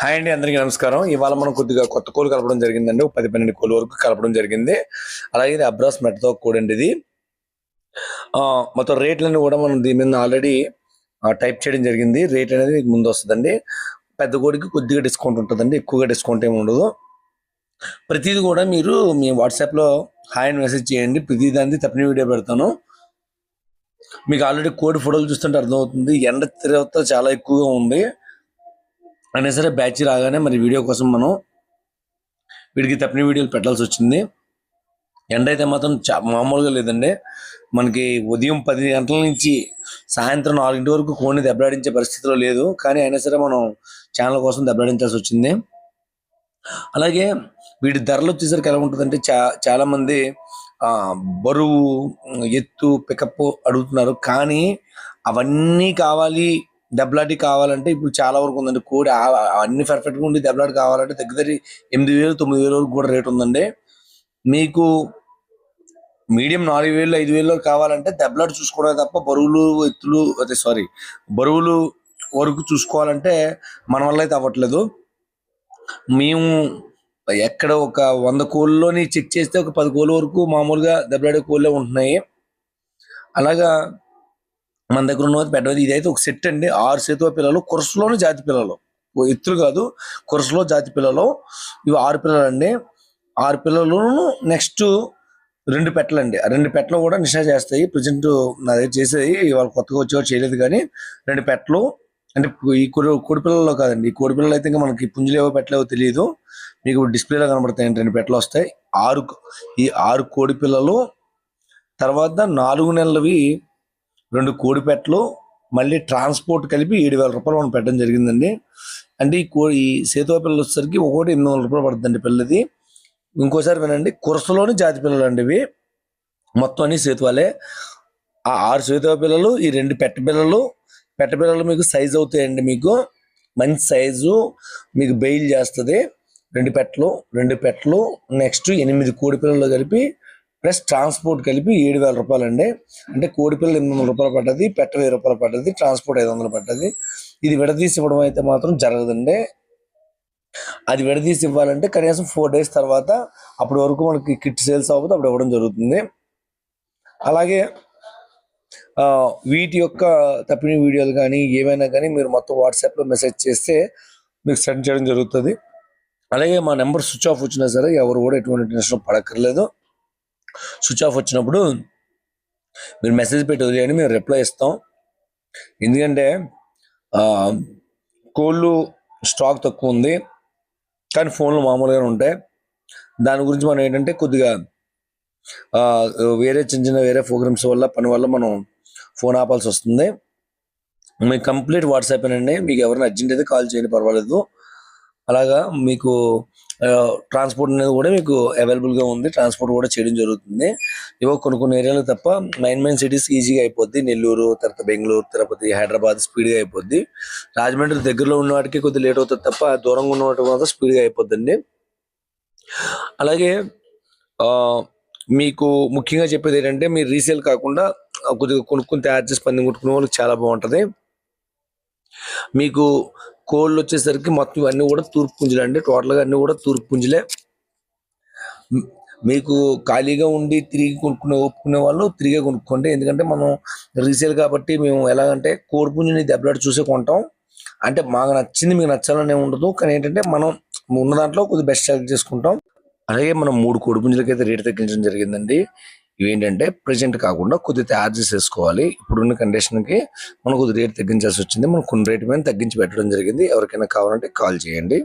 Hi అండి అందరికీ నమస్కారం. ఇవాళ మనం కొద్దిగా కొత్త కోలు కలపడం జరిగిందండి. ఒక పది పన్నెండు కోలు వరకు కలపడం జరిగింది. అలాగే ఇది అబ్రాస్ మెట్టతో కూడండి ఇది. మొత్తం రేట్లన్నీ కూడా మనం దీని మీద ఆల్రెడీ టైప్ చేయడం జరిగింది. రేట్ అనేది మీకు ముందు వస్తుందండి. పెద్ద కోడికి కొద్దిగా డిస్కౌంట్ ఉంటుందండి. ఎక్కువగా డిస్కౌంట్ ఏమి ఉండదు. ప్రతిదీ కూడా మీరు మీ వాట్సాప్లో హాయ్ అని మెసేజ్ చేయండి. ప్రతి దాన్ని తప్పని వీడియో పెడతాను. మీకు ఆల్రెడీ కోడి ఫోటోలు చూస్తుంటే అర్థమవుతుంది. ఎండ తీవ్రత చాలా ఎక్కువగా ఉంది. అయినా సరే బ్యాచ్ రాగానే మరి వీడియో కోసం మనం వీడికి తప్పిన వీడియోలు పెట్టాల్సి వచ్చింది. ఎండ అయితే మాత్రం చా- మామూలుగా లేదండి. మనకి ఉదయం పది గంటల నుంచి సాయంత్రం నాలుగింటి వరకు కోడిని దెబ్బలాడించే పరిస్థితిలో లేదు. కానీ అయినా సరే మనం ఛానల్ కోసం దెబ్బలాడించాల్సి వచ్చింది. అలాగే వీటి ధరలు వచ్చేసరికి ఎలా ఉంటుందంటే చా చాలామంది బరువు ఎత్తు పికప్ అడుగుతున్నారు. కానీ అవన్నీ కావాలి దెబ్బలాటి కావాలంటే ఇప్పుడు చాలా వరకు ఉందండి. కోడి అన్ని పర్ఫెక్ట్గా ఉండి దెబ్బలాటి కావాలంటే దగ్గర దగ్గర ఎనిమిది వేలు తొమ్మిది వేల వరకు కూడా రేట్ ఉందండి. మీకు మీడియం నాలుగు వేలు ఐదు వేలు కావాలంటే దెబ్బలాట చూసుకోవడం తప్ప బరువులు ఎత్తులు అదే సారీ బరువులు వరకు చూసుకోవాలంటే మన వల్ల అయితే అవ్వట్లేదు. మేము ఎక్కడ ఒక వంద కోళ్ళలోని చెక్ చేస్తే ఒక పది కోళ్ళ వరకు మామూలుగా దెబ్బలాడే కోళ్ళే ఉంటున్నాయి. అలాగా మన దగ్గర ఉన్నది పెద్దది ఇదైతే ఒక సెట్ అండి. ఆరు సేతువ పిల్లలు కురసలోని జాతి పిల్లలు. ఎత్తులు కాదు కొరసలో జాతి పిల్లలు. ఇవి ఆరు పిల్లలు అండి ఆరు పిల్లలు నెక్స్ట్ రెండు పెట్టలండి. ఆ రెండు పెట్టలు కూడా నిషా చేస్తాయి. ప్రజెంట్ నా దగ్గర చేసేది ఇవాళ కొత్తగా వచ్చేవారు చేయలేదు కానీ రెండు పెట్టలు. అంటే ఈ కోడి కోడి పిల్లల్లో కాదండి. ఈ కోడి పిల్లలు అయితే ఇంకా మనకి పుంజులేవో పెట్టలేవో తెలియదు. మీకు డిస్ప్లేలో కనబడతాయి రెండు పెట్టలు వస్తాయి. ఆరు ఈ ఆరు కోడి పిల్లలు తర్వాత నాలుగు నెలలవి రెండు కోడి పెట్టలు మళ్ళీ ట్రాన్స్పోర్ట్ కలిపి ఏడు వేల రూపాయలు మనం పెట్టడం జరిగిందండి. అంటే ఈ కో ఈ సేతువ పిల్లలు వచ్చేసరికి ఒకటి ఎనిమిది వందల రూపాయలు పడుతుందండి పిల్లది ఇంకోసారి వినండి కురసలోని జాతి పిల్లలు అండి ఇవి. మొత్తం అన్ని సేతువాలే. ఆ ఆరు సేతువ పిల్లలు ఈ రెండు పెట్ట పిల్లలు. పెట్ట పిల్లలు మీకు సైజ్ అవుతాయండి మీకు. మంచి సైజు మీకు బెయిల్ చేస్తుంది. రెండు పెట్టలు రెండు పెట్టలు నెక్స్ట్ ఎనిమిది కోడి పిల్లలు కలిపి ప్లస్ ట్రాన్స్పోర్ట్ కలిపి ఏడు వేల రూపాయలు అండి అంటే కోడిపిల్ల ఎనిమిది వందల రూపాయలు పడ్డది పెట్ట వెయ్యి రూపాయలు పడ్డది ట్రాన్స్పోర్ట్ ఐదు వందలు పడ్డది. ఇది విడదీసి ఇవ్వడం అయితే మాత్రం జరగదండి. అది విడదీసి ఇవ్వాలంటే కనీసం ఫోర్ డేస్ తర్వాత అప్పటి వరకు మనకి కిట్ సేల్స్ అవ్వదు అప్పుడు ఇవ్వడం జరుగుతుంది. అలాగే వీటి యొక్క తప్పిన వీడియోలు కానీ ఏమైనా కానీ మీరు మొత్తం వాట్సాప్లో మెసేజ్ చేస్తే మీకు సెండ్ చేయడం జరుగుతుంది. అలాగే మా నెంబర్ స్విచ్ ఆఫ్ వచ్చినా సరే ఎవరు కూడా ఎటువంటి టెన్షన్ పడక్కర్లేదు. స్విచ్ ఆఫ్ వచ్చినప్పుడు మీరు మెసేజ్ పెట్టి వదిలేయండి మేము రిప్లై ఇస్తాం. ఎందుకంటే కోళ్ళు స్టాక్ తక్కువ ఉంది. కానీ ఫోన్లు మామూలుగానే ఉంటాయి. దాని గురించి మనం ఏంటంటే కొద్దిగా వేరే చిన్న చిన్న వేరే ప్రోగ్రామ్స్ వల్ల పని వల్ల మనం ఫోన్ ఆపాల్సి వస్తుంది. మీకు కంప్లీట్ వాట్సాప్ అండి మీకు ఎవరైనా అర్జెంట్ అయితే కాల్ చేయండి పర్వాలేదు. అలాగా మీకు ట్రాన్స్పోర్ట్ అనేది కూడా మీకు అవైలబుల్గా ఉంది. ట్రాన్స్పోర్ట్ కూడా చేయడం జరుగుతుంది. ఇవో కొన్ని కొన్ని ఏరియాలు తప్ప మెయిన్ మెయిన్ సిటీస్ ఈజీగా అయిపోద్ది. నెల్లూరు తర్వాత బెంగళూరు తిరుపతి హైదరాబాద్ స్పీడ్గా అయిపోద్ది. రాజమండ్రి దగ్గరలో ఉన్న వాటికి కొద్దిగా లేట్ అవుతుంది తప్ప దూరంగా ఉన్న వాటికి మాత్రం స్పీడ్గా అయిపోద్దండి. అలాగే మీకు ముఖ్యంగా చెప్పేది ఏంటంటే మీరు రీసేల్ కాకుండా కొద్దిగా కొనుక్కుని తయారు చేసి పందెం కొట్టుకునే వాళ్ళకి చాలా బాగుంటుంది. మీకు కోళ్ళు వచ్చేసరికి మొత్తం ఇవన్నీ కూడా తూర్పు పుంజులే అండి. టోటల్గా అన్నీ కూడా తూర్పు పుంజులే మీకు ఖాళీగా ఉండి తిరిగి కొనుక్కునే ఒప్పుకునే వాళ్ళు తిరిగే కొనుక్కోండి. ఎందుకంటే మనం రీసేల్ కాబట్టి మేము ఎలాగంటే కోడి పుంజుని దెబ్బలాడి చూసే కొంటాం. అంటే మాకు నచ్చింది మీకు నచ్చాలనే ఉండదు. కానీ ఏంటంటే మనం ఉన్న దాంట్లో కొద్దిగా బెస్ట్ సెలెక్ట్ చేసుకుంటాం. అలాగే మనం మూడు కోడి పుంజులకైతే అయితే రేట్ తగ్గించడం జరిగిందండి. ఇవేంటంటే ప్రజెంట్ కాకుండా కొద్దిగా ఛార్జెస్ వేసుకోవాలి ఇప్పుడున్న కండిషన్కి మనం కొద్దిగా రేట్ తగ్గించాల్సి వచ్చింది. మనం కొన్ని రేట్ మీద తగ్గించి పెట్టడం జరిగింది. ఎవరికైనా కావాలంటే కాల్ చేయండి.